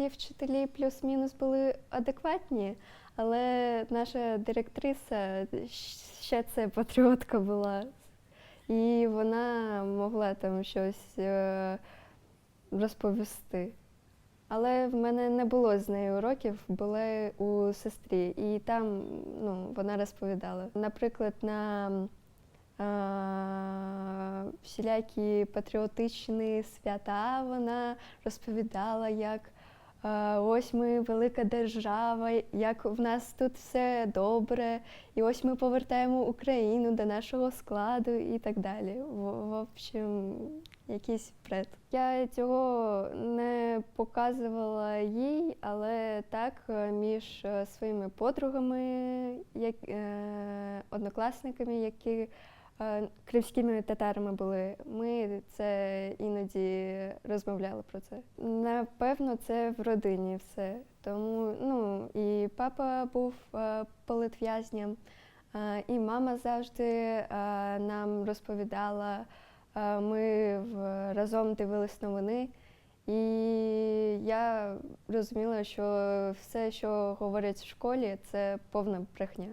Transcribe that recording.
всі вчителі плюс-мінус були адекватні, але наша директриса ще це патріотка була. І вона могла там щось е, розповісти. Але в мене не було з нею уроків, були у сестрі, і там ну, вона розповідала. Наприклад, на а, всілякі патріотичні свята вона розповідала, як ось ми велика держава, як в нас тут все добре, і ось ми повертаємо Україну до нашого складу і так далі. В, в общем, якийсь бред. Я цього не показувала їй, але так між своїми подругами, як, е, однокласниками, які кримськими татарами були, ми це іноді розмовляли про це. Напевно, це в родині все. Тому ну і папа був е, політв'язням, е, і мама завжди е, нам розповідала. Е, Ми разом дивились новини, і я розуміла, що все, що говорять в школі, це повна брехня.